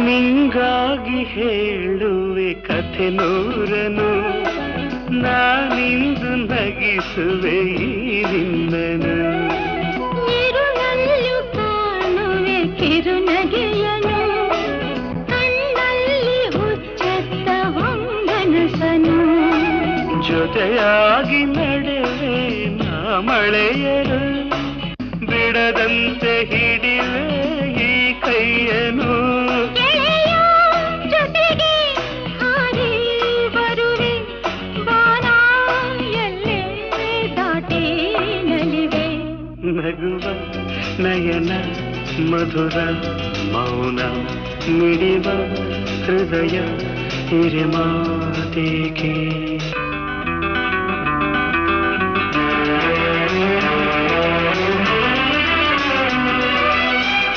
ನಿಂಗಾಗಿ ಹೇಳುವೆ ಕಥೆ ನೂರನು ನಾನಿಂದು ನಗಿಸುವೆ ಈ ನಿನ್ನನು. ಇರುಳಲ್ಲೂ ಕಾಣುವೆ ಕಿರುನಗೆಯನು ಕಣ್ಣಲ್ಲಿ ಹುಚ್ಚೆತ್ತ ಹೊಂಗನಸನು ಜೊತೆಯಾಗಿ ನಡೆವೆ ನಾ ಮಳೆಯರು ಬಿಡದಂತೆ ಹಿಡಿವೆ भगव नयन मधुर मौन। मिडिव हृदय हिरमातेके